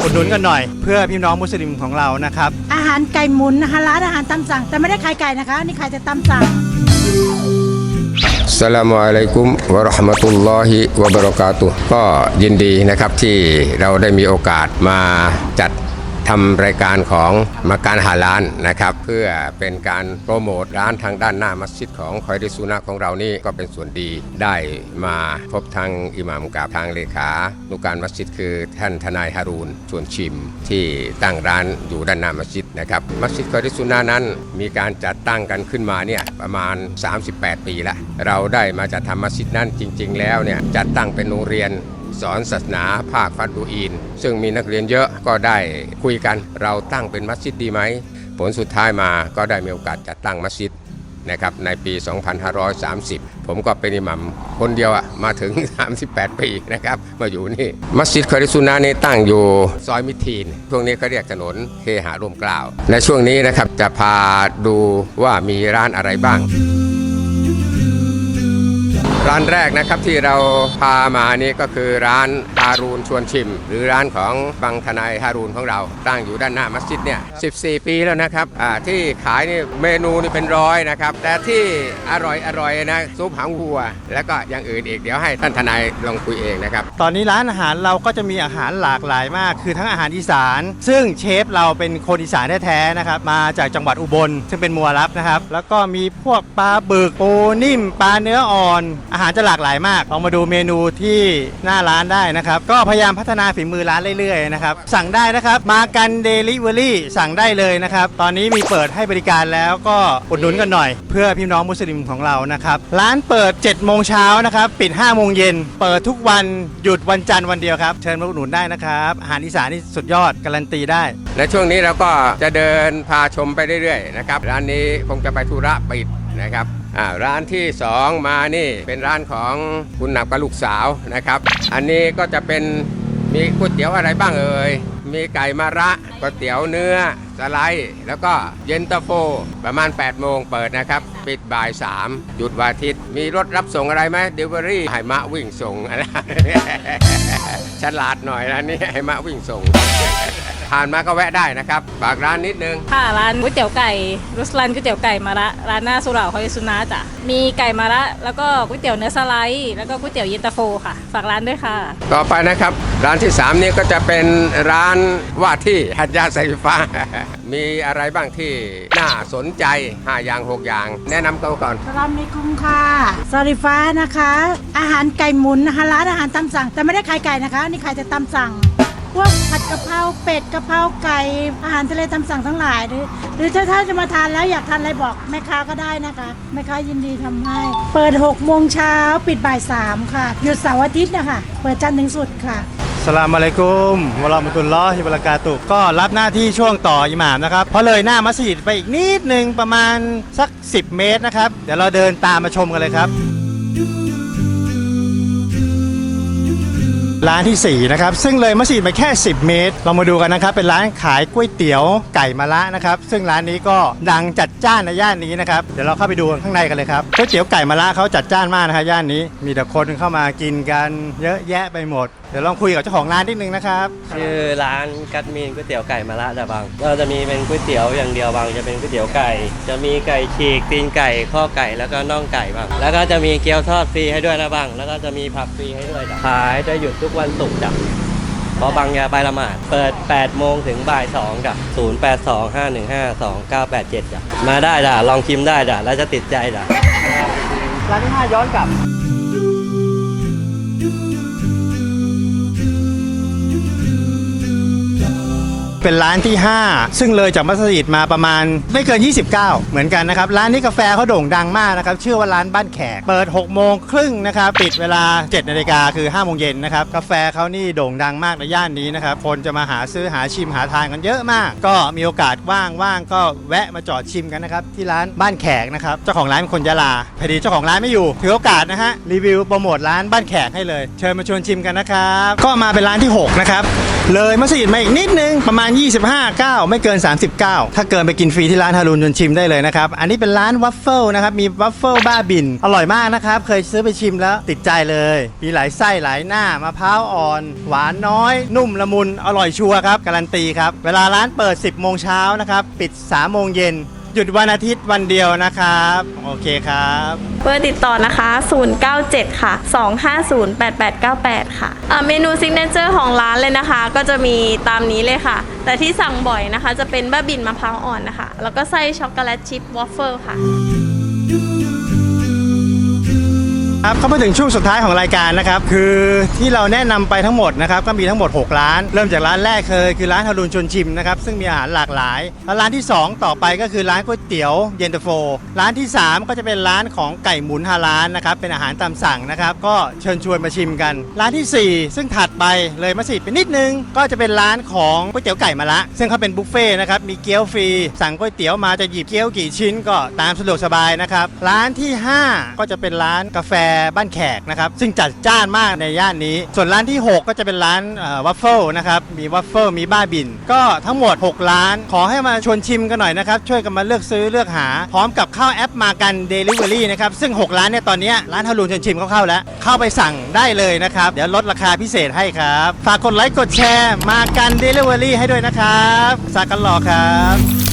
อุดหนุนกันหน่อย เพื่อพี่น้องมุสลิมของเรานะครับ อาหารไก่หมุนนะคะร้านอาหารตามสั่ง แต่ไม่ได้ขายไก่นะคะ นี่ขายแต่ตามสั่ง สลามอะลัยกุมวะเราะห์มะตุลลอฮิวะบะเราะกาตุฮ์ก็ยินดีนะครับที่เราได้มีโอกาสมาจัด ทำรายการของมาการหาลานนะครับ เพื่อเป็นการโปรโมทร้านทางด้านหน้ามัสยิดของคอยริซูนะของเรานี่ก็เป็นส่วนดีได้มาพบทางอิหม่ามกับทางเลขานุการมัสยิดคือท่านทนายฮารูนชวนชิมที่ตั้งร้านอยู่ด้านหน้ามัสยิดนะครับมัสยิดคอยริซูนะนั้น มีการจัดตั้งกันขึ้นมาเนี่ยประมาณ 38 ปีละเราได้มาจัดทำมัสยิดนั้นจริง ๆ แล้วเนี่ยจัดตั้งเป็นโรงเรียน สอนศาสนาภาคฟัดดูอีนซึ่งมีนักเรียนเยอะก็ได้คุยกันเราตั้งเป็นมัสยิดดีไหม ผลสุดท้ายมาก็ได้มีโอกาสจัดตั้งมัสยิดนะครับในปี 2530 ผมก็เป็นอิหมัมคนเดียวอะมาถึง 38 ปีนะครับมาอยู่นี่ มัสยิดคาริซุนาเนี่ตั้งอยู่ซอยมิทีนช่วงนี้เขาเรียกถนนเคหาร่มกล้าว ในช่วงนี้นะครับจะพาดูว่ามีร้านอะไรบ้าง ร้านแรกนะครับที่เราพามานี่ก็คือร้านฮารูนชวนชิม หรือร้านของบังทนายฮารูนของเราตั้งอยู่ด้านหน้ามัสยิดเนี่ย 14 ปีแล้วนะครับอ่าที่ขายนี่เมนูนี่เป็นร้อยนะครับ แต่ที่อร่อยอร่อยนะซุปหางวัว แล้วก็อย่างอื่นอีกเดี๋ยวให้ท่านทนายลองคุยเองนะครับ ตอนนี้ร้านอาหารเราก็จะมีอาหารหลากหลายมาก คือทั้งอาหารอีสาน ซึ่งเชฟเราเป็นคนอีสานแท้ๆนะครับมาจากจังหวัดอุบล ซึ่งเป็นมัวรับนะครับ แล้วก็มีพวกปลาบึกปูนิ่มปลาเนื้ออ่อนอาหารจะหลากหลายมากลองมาดูเมนูที่หน้าร้านได้นะครับ ก็พยายามพัฒนาฝีมือร้านเรื่อยๆนะครับ สั่งได้นะครับ มากันเดลิเวอรี่สั่งได้เลยนะครับ ตอนนี้มีเปิดให้บริการแล้วก็อุดหนุนกันหน่อย เพื่อพี่น้องมุสลิมของเรานะครับ ร้านเปิด7โมงเช้านะครับ ปิด5โมงเย็น เปิดทุกวันหยุดวันจันทร์วันเดียวครับ เชิญมาอุดหนุนได้นะครับอาหารอีสานนี่สุดยอดการันตีได้ และช่วงนี้เราก็จะเดินพาชมไปเรื่อยๆนะครับร้านนี้คงจะไปธุระปิดนะครับ ร้านที่ 2 มานี่เป็นร้านของคุณหนับกับลูกสาวนะครับ อันนี้ก็จะเป็นมีก๋วยเตี๋ยวอะไรบ้างเอ่ยมีไก่มะระก๋วยเตี๋ยวเนื้อสไลด์แล้วก็เย็นตาโฟ ประมาณ 8 โมงเปิดนะครับ ปิดบ่าย 3 หยุดวันอาทิตย์ มีรถรับส่งอะไรไหมเดลิเวอรี่ให้มะวิ่งส่งอะไรฉลาดหน่อยร้านนี้ให้มะวิ่งส่ง ผ่านมาก็แวะได้นะครับฝากร้านนิดนึง ค่ะร้านก๋วยเตี๋ยวไก่รุสลันก๋วยเตี๋ยวไก่มาระร้านหน้าสุเหร่าคอยสุนาจ้ะมีไก่มาระแล้วก็ก๋วยเตี๋ยวเนื้อสไลด์แล้วก็ก๋วยเตี๋ยวเย็นตาโฟค่ะ ฝากร้านด้วยค่ะ ต่อไปนะครับ ร้านที่ 3 นี้ก็จะเป็นร้านว่าที่หัดยาไฟฟ้า มีอะไรบ้างที่น่าสนใจ 5 อย่าง 6 อย่าง แนะนำเขาก่อน สลามในคุ้มค่ะซาริฟ้านะคะ อาหารไก่หมุนนะคะร้านอาหารตามสั่ง แต่ไม่ได้ขายไก่นะคะ นี่ขายแต่ตามสั่ง พวกผัดกะเพราเป็ดกะเพราไก่อาหารทะเลตามสั่งทั้งหลาย หรือ หรือถ้าถ้าจะมาทานแล้วอยากทานอะไรบอกแม่ค้าก็ได้นะคะแม่ค้ายินดีทำให้ เปิด6โมงเช้าปิดบ่าย3ค่ะหยุดเสาร์อาทิตย์นะคะเปิดจันทร์ถึงศุกร์ค่ะสลามอะลัยกุมวะเรามะตุลลอฮิบะรากาตุก็รับหน้าที่ช่วงต่ออิหม่ามนะครับ เพราะเลยหน้ามัสยิดไปอีกนิดหนึ่งประมาณสัก 10 เมตรนะครับ เดี๋ยวเราเดินตามมาชมกันเลยครับ ร้านที่ 4 นะครับ ซึ่งเลยมัสยิดไปแค่ 10 เมตร เรามาดูกันนะครับ เป็นร้านขายก๋วยเตี๋ยวไก่มะระนะครับ ซึ่งร้านนี้ก็ดังจัดจ้านในย่านนี้นะครับ เดี๋ยวเราเข้าไปดูกันข้างในกันเลยครับก๋วยเตี๋ยวไก่มะระเขาจัดจ้านมากนะครับย่านนี้ มีแต่คนเข้ามากินกันเยอะแยะไปหมด เดี๋ยวลองคุยกับเจ้าของร้านนิดนึงนะครับชื่อร้านกัดมีนก๋วยเตี๋ยวไก่มะระดะบางก็จะมีเป็นก๋วยเตี๋ยวอย่างเดียวบาง จะเป็นก๋วยเตี๋ยวไก่ จะมีไก่ฉีกตีนไก่ข้อไก่แล้วก็น่องไก่บ้าง แล้วก็จะมีเกี๊ยวทอดฟรีให้ด้วยนะบาง แล้วก็จะมีผักฟรีให้ด้วยจ้ะขายจะหยุดทุกวันศุกร์จ้ะพอบางยาไปละหมาด เปิด 8 โมงถึงบ่าย2จ้ะ0825152987จ้ะมาได้จ้ะลองชิมได้จ้ะแล้วจะติดใจจ้ะร้านที่ห้าย้อนกลับ เป็นร้านที่ 5 ซึ่งเลยจากมัสยิดมาประมาณไม่เกิน 29 เหมือนกันนะครับ ร้านนี้กาแฟเขาโด่งดังมากนะครับชื่อว่าร้านบ้านแขก เปิด 6 โมงครึ่งนะครับปิดเวลา 7 นาฬิกาคือ 5 โมงเย็นนะครับ กาแฟเขานี่โด่งดังมากในย่านนี้นะครับ คนจะมาหาซื้อหาชิมหาทานกันเยอะมาก ก็มีโอกาสว่างๆก็แวะมาจอดชิมกันนะครับที่ร้านบ้านแขกนะครับเจ้าของร้านเป็นคนยะลาพอดีเจ้าของร้านไม่อยู่ถือโอกาสนะฮะรีวิวโปรโมทร้านบ้านแขกให้เลยเชิญมาชวนชิมกันนะครับก็มาเป็นร้านที่ 6 นะครับเลยมัสยิดมาอีกนิดนึงประมาณ25 9 ไม่เกิน 39 ถ้าเกินไปกินฟรีที่ร้านฮารุนจนชิมได้เลยนะครับ อันนี้เป็นร้านวัฟเฟิลนะครับ มีวัฟเฟิลบ้าบิน อร่อยมากนะครับ เคยซื้อไปชิมแล้วติดใจเลย มีหลายไส้หลายหน้ามะพร้าวอ่อน หวานน้อย นุ่มละมุน อร่อยชัวร์ครับ การันตีครับ เวลาร้านเปิด 10 โมงเช้านะครับ ปิด 3 โมงเย็น หยุดวันอาทิตย์วันเดียวนะครับ โอเคครับเบอร์ติดต่อนะคะ 097 ค่ะ 250 8898 ค่ะอ่าเมนูซิกเนเจอร์ของร้านเลยนะคะ ก็จะมีตามนี้เลยค่ะ แต่ที่สั่งบ่อยนะคะ จะเป็นบ้าบินมะพร้าวอ่อนนะคะ แล้วก็ไส้ช็อกโกแลตชิพวอฟเฟิลค่ะ ครับเข้ามาถึงช่วงสุดท้ายของรายการนะครับคือที่เราแนะนำไปทั้งหมดนะครับก็มีทั้งหมด 6 ร้าน เริ่มจากร้านแรกเคยคือร้านฮารุนชวนชิมนะครับซึ่งมีอาหารหลากหลายแล้วร้านที่ 2 ต่อไปก็คือร้านก๋วยเตี๋ยวเย็นตาโฟ ร้านที่ 3 ก็จะเป็นร้านของไก่หมุนฮาลานนะครับเป็นอาหารตามสั่งนะครับก็เชิญชวนมาชิมกัน ร้านทีสี่4 ซึ่งถัดไปเลยมาสิไปนิดนึง ก็จะเป็นร้านของก๋วยเตี๋ยวไก่มะละ ซึ่งเขาเป็นบุฟเฟ่ต์นะครับมีเกี๊ยวฟรีสั่งก๋วยเตี๋ยวมาจะหยิบเกี๊ยวกี่ชิ้นก็ตามสะดวกสบายนะครับร้านที่ 5 ก็จะเป็นร้านกาแฟบ้านแขกนะครับ ซึ่งจัดจ้านมากในย่านนี้ ส่วนร้านที่ 6 ก็จะเป็นร้านวัฟเฟิลนะครับ มีวัฟเฟิลมีบ้าบิน ก็ทั้งหมด 6 ร้าน ขอให้มาชวนชิมกันหน่อยนะครับ ช่วยกันมาเลือกซื้อเลือกหา พร้อมกับเข้าแอปมากัน Delivery นะครับ ซึ่ง 6 ร้านเนี่ยตอนนี้ร้านฮารุนชวนชิมเข้าแล้ว เข้าไปสั่งได้เลยนะครับ เดี๋ยวลดราคาพิเศษให้ครับ ฝากกดไลค์กดแชร์มากัน Delivery ให้ด้วยนะครับสากันหล่อครับ